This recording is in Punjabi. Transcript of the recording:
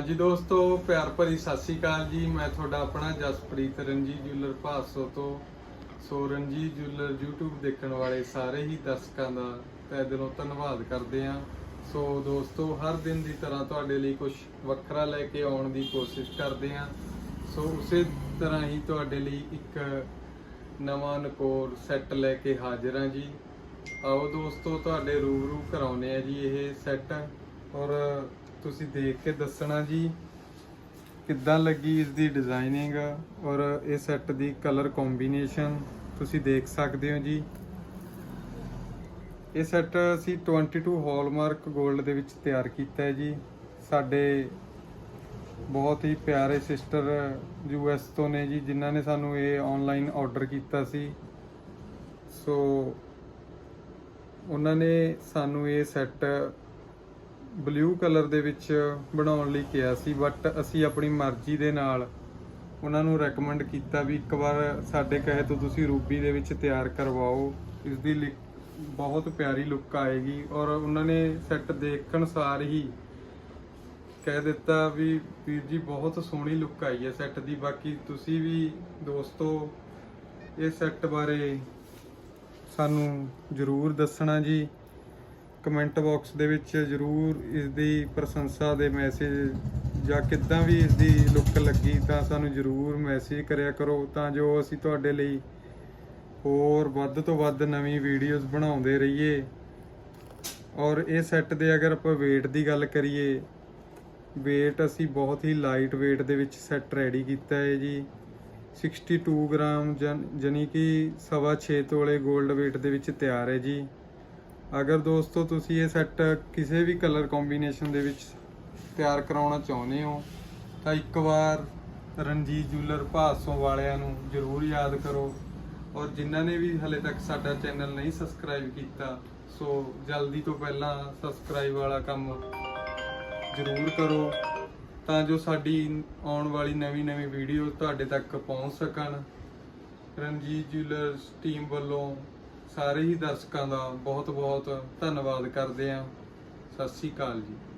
ਹਾਂਜੀ ਦੋਸਤੋ, ਪਿਆਰ ਭਰੀ ਸਤਿ ਸ੍ਰੀ ਅਕਾਲ ਜੀ। ਮੈਂ ਤੁਹਾਡਾ ਆਪਣਾ ਜਸਪ੍ਰੀਤ ਰਣਜੀਤ ਜੁਲਰ ਭਾਸੋ ਤੋਂ। ਸੋ ਰਣਜੀਤ ਜੁਲਰ YouTube ਦੇਖਣ ਵਾਲੇ ਸਾਰੇ ਹੀ ਦਰਸ਼ਕਾਂ ਦਾ ਤਹਿ ਦਿਲੋਂ ਧੰਨਵਾਦ ਕਰਦੇ ਹਾਂ। ਸੋ ਦੋਸਤੋ, ਹਰ ਦਿਨ ਦੀ ਤਰ੍ਹਾਂ ਤੁਹਾਡੇ ਲਈ ਕੁਝ ਵੱਖਰਾ ਲੈ ਕੇ ਆਉਣ ਦੀ ਕੋਸ਼ਿਸ਼ ਕਰਦੇ ਹਾਂ। ਸੋ ਉਸੇ ਤਰ੍ਹਾਂ ਹੀ ਤੁਹਾਡੇ ਲਈ ਇੱਕ ਨਵਾਂ ਨਕੋਰ ਸੈੱਟ ਲੈ ਕੇ ਹਾਜ਼ਰ ਹਾਂ ਜੀ। ਆਓ ਦੋਸਤੋ, ਤੁਹਾਡੇ ਰੂਬਰੂ ਕਰਾਉਨੇ ਆ ਜੀ ਇਹ ਸੈੱਟ। ਔਰ ਤੁਸੀਂ ਦੇਖ ਕੇ ਦੱਸਣਾ ਜੀ, ਕਿੱਦਾਂ ਲੱਗੀ ਇਸ ਦੀ ਡਿਜ਼ਾਈਨਿੰਗ ਔਰ ਇਹ ਸੈੱਟ ਦੀ ਕਲਰ ਕੰਬੀਨੇਸ਼ਨ ਤੁਸੀਂ ਦੇਖ ਸਕਦੇ ਹੋ ਜੀ। ਇਹ ਸੈੱਟ ਅਸੀਂ 22 ਹਾਲਮਾਰਕ 골ਡ ਦੇ ਵਿੱਚ ਤਿਆਰ ਕੀਤਾ ਹੈ ਜੀ। ਸਾਡੇ ਬਹੁਤ ਹੀ ਪਿਆਰੇ ਸਿਸਟਰ ਯੂਐਸ ਤੋਂ ਨੇ ਜੀ, ਜਿਨ੍ਹਾਂ ਨੇ ਸਾਨੂੰ ਇਹ ਆਨਲਾਈਨ ਆਰਡਰ ਕੀਤਾ ਸੀ। ਸੋ ਉਹਨਾਂ ਨੇ ਸਾਨੂੰ ਇਹ ਸੈੱਟ ਬਲੂ ਕਲਰ ਦੇ ਵਿੱਚ ਬਣਾਉਣ ਲਈ ਕਿਹਾ ਸੀ ਬਟ ਅਸੀਂ ਆਪਣੀ ਮਰਜ਼ੀ ਦੇ ਨਾਲ ਉਹਨਾਂ ਨੂੰ ਰეკਮੈਂਡ ਕੀਤਾ ਵੀ ਇੱਕ ਵਾਰ ਸਾਡੇ ਕਹੇ ਤੋਂ ਤੁਸੀਂ ਰੂਬੀ ਦੇ ਵਿੱਚ ਤਿਆਰ ਕਰਵਾਓ। ਇਸ ਦੀ ਬਹੁਤ ਪਿਆਰੀ ਲੁੱਕ ਆਏਗੀ ਔਰ ਉਹਨਾਂ ਨੇ ਸੈੱਟ ਦੇਖਣ ਸਾਰ ਹੀ ਕਹਿ ਦਿੱਤਾ ਵੀ ਵੀਰ ਜੀ ਬਹੁਤ ਸੋਹਣੀ ਲੁੱਕ ਆਈ ਹੈ ਸੈੱਟ ਦੀ। ਬਾਕੀ ਤੁਸੀਂ ਵੀ ਦੋਸਤੋ, ਇਹ ਸੈੱਟ ਬਾਰੇ ਸਾਨੂੰ ਜਰੂਰ ਦੱਸਣਾ ਜੀ। ਕਮੈਂਟ ਬਾਕਸ ਦੇ ਵਿੱਚ ਜਰੂਰ ਇਸ ਦੀ ਪ੍ਰਸ਼ੰਸਾ ਦੇ ਮੈਸੇਜ ਜਾਂ ਕਿੱਦਾਂ ਵੀ ਇਸ ਦੀ ਲੁੱਕ ਲੱਗੀ ਤਾਂ ਸਾਨੂੰ ਜਰੂਰ ਮੈਸੇਜ ਕਰਿਆ ਕਰੋ ਤਾਂ ਜੋ ਅਸੀਂ ਤੁਹਾਡੇ ਲਈ ਹੋਰ ਵੱਧ ਤੋਂ ਵੱਧ ਨਵੀਂ ਵੀਡੀਓਜ਼ ਬਣਾਉਂਦੇ ਰਹੀਏ। ਔਰ ਇਹ ਸੈੱਟ ਦੇ ਅਗਰ ਆਪਾਂ weight ਦੀ ਗੱਲ ਕਰੀਏ, weight ਅਸੀਂ ਬਹੁਤ ਹੀ ਲਾਈਟ weight ਦੇ ਵਿੱਚ ਸੈੱਟ ਰੈਡੀ ਕੀਤਾ ਹੈ ਜੀ। 62 ਗ੍ਰਾਮ ਜਨ- ਜਾਣੀ ਕਿ ਸਵਾ 6 ਤੋਲੇ 골ਡ weight ਦੇ ਵਿੱਚ ਤਿਆਰ ਹੈ ਜੀ। ਅਗਰ ਦੋਸਤੋ, ਤੁਸੀਂ ਇਹ ਸੈੱਟ ਕਿਸੇ ਵੀ ਕਲਰ ਕੰਬੀਨੇਸ਼ਨ ਦੇ ਵਿੱਚ ਤਿਆਰ ਕਰਾਉਣਾ ਚਾਹੁੰਦੇ ਹੋ, ਤਾਂ ਇੱਕ ਵਾਰ ਰਣਜੀਤ ਜੂਲਰ ਭਾਸੋਂ ਵਾਲਿਆਂ ਨੂੰ ਜਰੂਰ ਯਾਦ ਕਰੋ। ਔਰ ਜਿਨ੍ਹਾਂ ਨੇ ਵੀ ਹਲੇ ਤੱਕ ਸਾਡਾ ਚੈਨਲ ਨਹੀਂ ਸਬਸਕ੍ਰਾਈਬ ਕੀਤਾ, ਸੋ ਜਲਦੀ ਤੋਂ ਪਹਿਲਾਂ ਸਬਸਕ੍ਰਾਈਬ ਵਾਲਾ ਕੰਮ ਜਰੂਰ ਕਰੋ, ਤਾਂ ਜੋ ਸਾਡੀ ਆਉਣ ਵਾਲੀ ਨਵੀਂ ਨਵੀਂ ਵੀਡੀਓ ਤੁਹਾਡੇ ਤੱਕ ਪਹੁੰਚ ਸਕਣ। ਰਣਜੀਤ ਜੂਲਰਸ ਟੀਮ ਵੱਲੋਂ ਸਾਰੇ ਹੀ ਦਰਸ਼ਕਾਂ ਦਾ ਬਹੁਤ ਬਹੁਤ ਧੰਨਵਾਦ ਕਰਦੇ ਹਾਂ। ਸਤਿ ਸ੍ਰੀ ਅਕਾਲ ਜੀ।